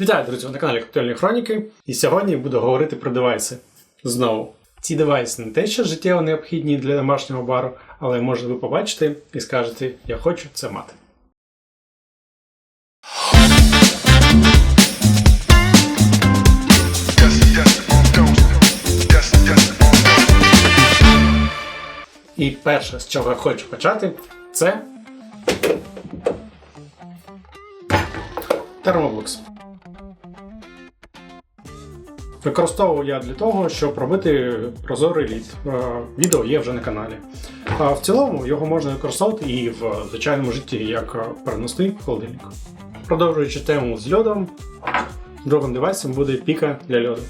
Вітаю, друзі, ви на каналі Коктейльні Хроніки. І сьогодні буду говорити про девайси. Знову. Ці девайси не те, що життєво необхідні для домашнього бару, але може ви побачите і скажете, я хочу це мати. І перше, з чого я хочу почати, це термоблокс. Використовував я для того, щоб робити прозорий лід. Е, Відео є вже на каналі. А в цілому його можна використовувати і в звичайному житті як переносний холодильник. Продовжуючи тему з льодом, другим девайсом буде піка для льоду.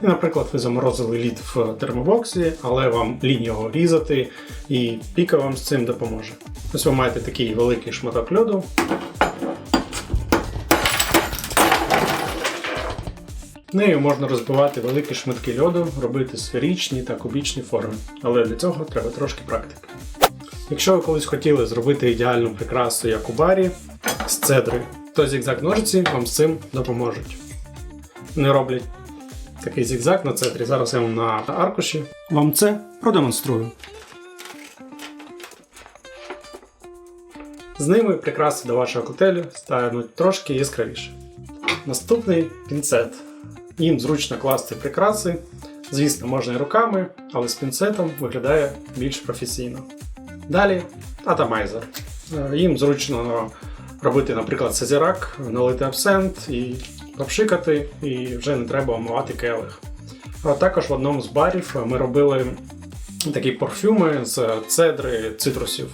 Наприклад, ви заморозили лід в термобоксі, але вам лінь його різати, і піка вам з цим допоможе. Ось ви маєте такий великий шматок льоду. Нею можна розбивати великі шматки льоду, робити сферичні та кубічні форми, але для цього треба трошки практики. Якщо ви колись хотіли зробити ідеальну прикрасу, як у барі, з цедри, то зігзаг ножиці вам з цим допоможуть. Вони роблять такий зігзаг на цедрі. Зараз я вам на аркуші вам це продемонструю. З ними прикраси до вашого коктейлю стануть трошки яскравіше. Наступний пінцет. Їм зручно класти прикраси. Звісно, можна і руками, але з пінцетом виглядає більш професійно. Далі атомайзер. Е, Їм зручно робити, наприклад, сазірак, налити абсент і попшикати, і вже не треба омивати келих. А також в одному з барів ми робили такі парфюми з цедри цитрусів.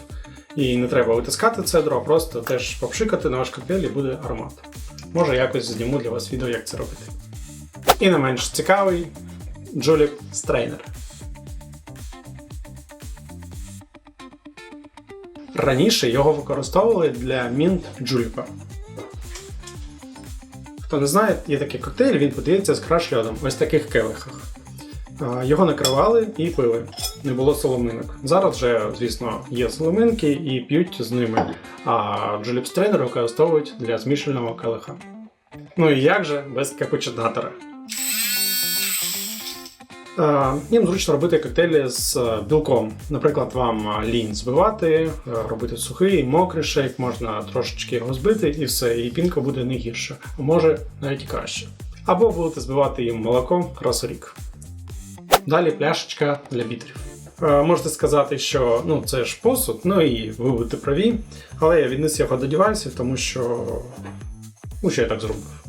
І не треба витискати цедру, а просто теж попшикати на ваш коктейль і буде аромат. Може якось зніму для вас відео, як це робити. І не менш цікавий Julep Strainer. Раніше його використовували для мінт джуліпа. Хто не знає, є такий коктейль, він подається з краш льодом, ось таких келихах. Його накривали і пили. Не було соломинок. Зараз вже, звісно, є соломинки і п'ють з ними. А джуліп стрейнер використовують для змішального келиха. Ну і як же без капучинатора? Е, Їм зручно робити коктейлі з е, білком. Наприклад, вам е, лінь збивати, робити сухий, мокрий шейк, можна трошечки його збити і все, і пінка буде не гірше, а може навіть і краще. Або будете збивати їм молоком красорік. Далі пляшечка для бітерів. Е, Можете сказати, що ну, це ж посуд, ну і ви будете праві, але я віднес його до девайсів, тому що, ну, що я так зробив.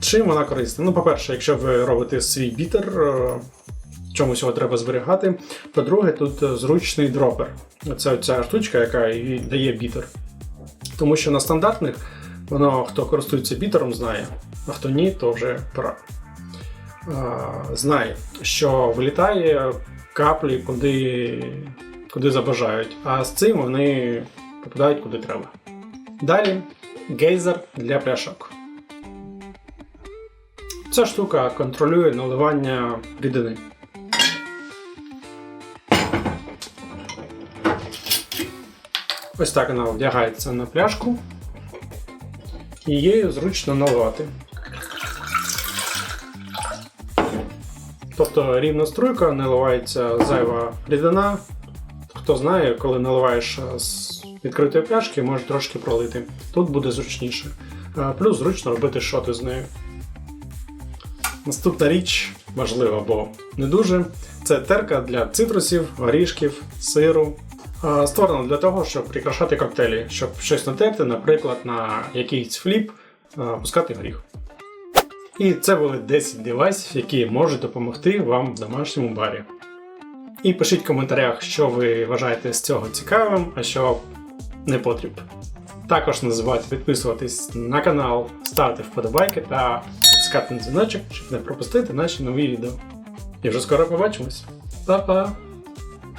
Чим вона корисна? Ну, по-перше, якщо ви робите свій бітер, е, чомусь його треба зберігати. По-друге, тут е, зручний дропер. Це ця штучка, яка і дає бітер. Тому що на стандартних воно, хто користується бітером, знає, а хто ні, то вже пора. Знає, що вилітає каплі куди, куди забажають, а з цим вони попадають куди треба. Далі гейзер для пляшок. Ця штука контролює наливання рідини. Ось так вона вдягається на пляшку. І її зручно наливати. Тобто рівна струйка, наливається зайва рідина. Хто знає, коли наливаєш з відкритої пляшки, може трошки пролити. Тут буде зручніше. Е, Плюс зручно робити шоти з нею. Наступна річ важлива, бо не дуже. Це терка для цитрусів, горішків, сиру. Створена для того, щоб прикрашати коктейлі, щоб щось натерти, наприклад, на якийсь фліп, пускати горіх. І це були 10 девайсів, які можуть допомогти вам в домашньому барі. І пишіть в коментарях, що ви вважаєте з цього цікавим, а що не потріб. Також не забувайте підписуватись на канал, ставити вподобайки та натискати на дзвіночок, щоб не пропустити наші нові відео. І вже скоро побачимось. Па-па!